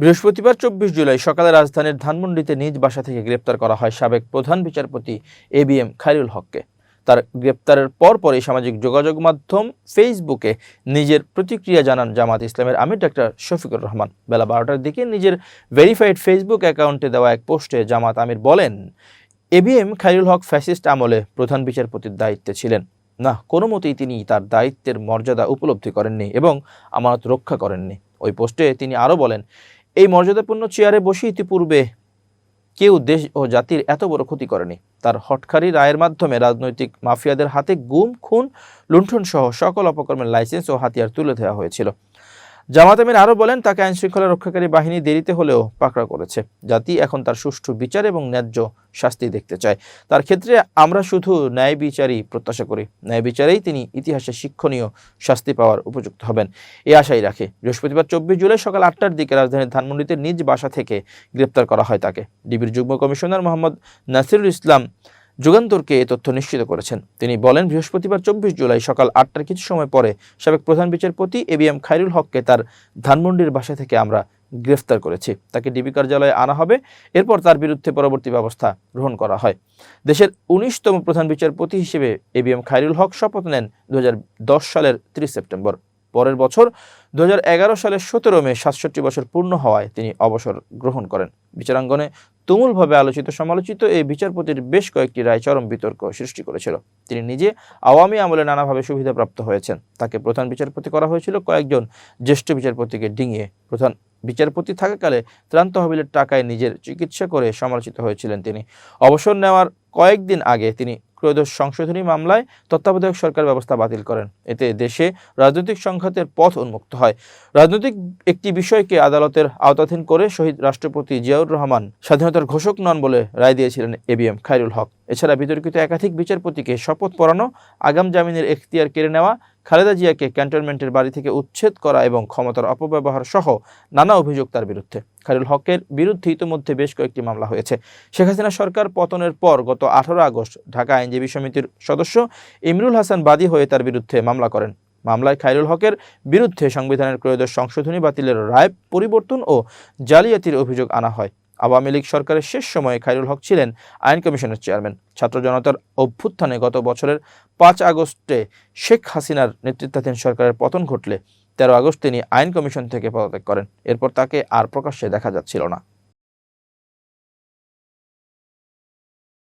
বৃহস্পতিবার চব্বিশ জুলাই সকালে রাজধানীর ধানমন্ডিতে নিজ বাসা থেকে গ্রেপ্তার করা হয় সাবেক প্রধান বিচারপতি এ বি এম খায়রুল হককে। তার গ্রেপ্তারের পরপরই সামাজিক যোগাযোগ মাধ্যম ফেসবুকে নিজের প্রতিক্রিয়া জানান জামাত ইসলামের আমির ডাক্তার শফিকুর রহমান। বেলা বারোটার দিকে নিজের ভেরিফাইড ফেসবুক অ্যাকাউন্টে দেওয়া এক পোস্টে জামাত আমির বলেন, A B M Khairul Haque fascist আমলে প্রধান বিচারপতির দায়িত্বে ছিলেন। না, কোনো মতেই তিনি তার দায়িত্বের মর্যাদা উপলব্ধি করেননি এবং আমানত রক্ষা করেননি। ওই পোস্টে তিনি আরও বলেন এই মর্যাদাপূর্ণ চেয়ারে বসে ইতিপূর্বে কেউ দেশ ও জাতির এত বড় ক্ষতি করেনি। তার হটকারী রায়ের মাধ্যমে রাজনৈতিক মাফিয়াদের হাতে গুম, খুন লুণ্ঠন সহ সকল অপকর্মের লাইসেন্স ও হাতিয়ার তুলে দেওয়া হয়েছিল। জামাত আমির আরও বলেন, তাকে আইন শৃঙ্খলা রক্ষাকারী বাহিনী দেরিতে হলেও পাকড়া করেছে। জাতি এখন তার সুষ্ঠু বিচার এবং ন্যায্য শাস্তি দেখতে চায়। তার ক্ষেত্রে আমরা শুধু ন্যায় বিচারই প্রত্যাশা করি। ন্যায় বিচারেই তিনি ইতিহাসে শিক্ষণীয় শাস্তি পাওয়ার উপযুক্ত হবেন। এই আশাই রাখে। বৃহস্পতিবার চব্বিশ জুলাই সকাল আটটার দিকে রাজধানীর ধানমন্ডিতে নিজ বাসা থেকে গ্রেপ্তার করা হয় তাকে। ডিবির যুগ্ম কমিশনার মোহাম্মদ নাসিরুল ইসলাম যুগান্তরকে এ তথ্য নিশ্চিত করেছেন। তিনি বলেন, বৃহস্পতিবার চব্বিশ জুলাই সকাল আটটার কিছু সময় পরে সাবেক প্রধান বিচারপতি এ বি এম খায়রুল হককে তার ধানমন্ডির বাসা থেকে আমরা গ্রেফতার করেছি। তাকে ডিবি কার্যালয়ে আনা হবে। এরপর তার বিরুদ্ধে পরবর্তী ব্যবস্থা গ্রহণ করা হয়। দেশের উনিশতম প্রধান বিচারপতি হিসেবে A B M Khairul Haque শপথ নেন দু হাজার দশ সালের ত্রিশ সেপ্টেম্বর। পরের বছর দু সালের সতেরো মে সাতষট্টি বছর পূর্ণ হওয়ায় তিনি অবসর গ্রহণ করেন। বিচারাঙ্গনে তুমুলভাবে আলোচিত সমালোচিত এই বিচারপতির বেশ কয়েকটি রায় চরম বিতর্ক সৃষ্টি করেছিল। তিনি নিজে আওয়ামী আমলে নানাভাবে সুবিধাপ্রাপ্ত হয়েছেন। তাকে প্রধান বিচারপতি করা হয়েছিল কয়েকজন জ্যেষ্ঠ বিচারপতিকে ডিঙিয়ে। প্রধান বিচারপতি থাকাকালে ত্রাণ তহবিলের টাকায় নিজের চিকিৎসা করে সমালোচিত হয়েছিলেন তিনি। অবসর নেওয়ার কয়েকদিন আগে তিনি ত্রয়োদশ সংশোধনী মামলায় তত্ত্বাবধায়ক সরকার ব্যবস্থা বাতিল করেন। এতে দেশে রাজনৈতিক সংঘাতের পথ উন্মুক্ত হয়। রাজনৈতিক একটি বিষয়কে আদালতের আওতাধীন করে শহীদ রাষ্ট্রপতি জিয়াউর রহমান স্বাধীনতার ঘোষক নন বলে রায় দিয়েছিলেন এ খাইরুল হক। এছাড়া বিতর্কিত একাধিক বিচারপতিকে শপথ পড়ানো, আগাম জামিনের এখতিয়ার কেড়ে নেওয়া, খালেদা জিয়াকে ক্যান্টনমেন্টের বাড়ি থেকে উচ্ছেদ করা এবং ক্ষমতার অপব্যবহার সহ নানা অভিযোগ তার বিরুদ্ধে। খায়রুল হকের বিরুদ্ধে ইতোমধ্যে বেশ কয়েকটি মামলা হয়েছে। শেখ হাসিনা সরকার পতনের পর গত আঠারো আগস্ট ঢাকা আইনজীবী সমিতির সদস্য ইমরুল হাসান বাদী হয়ে তার বিরুদ্ধে মামলা করেন। মামলায় খায়রুল হকের বিরুদ্ধে সংবিধানের ত্রয়োদশ সংশোধনী বাতিলের রায় পরিবর্তন ও জালিয়াতির অভিযোগ আনা হয়। আওয়ামী লীগ সরকারের শেষ সময়ে খাইরুল হক ছিলেন আইন কমিশনের চেয়ারম্যান। ছাত্র জনতার অভ্যুত্থানে গত বছরের পাঁচ আগস্টে শেখ হাসিনার নেতৃত্বাধীন সরকারের পতন ঘটলে তেরো আগস্ট তিনি আইন কমিশন থেকে পদত্যাগ করেন। এরপর তাকে আর প্রকাশ্যে দেখা যাচ্ছিল না।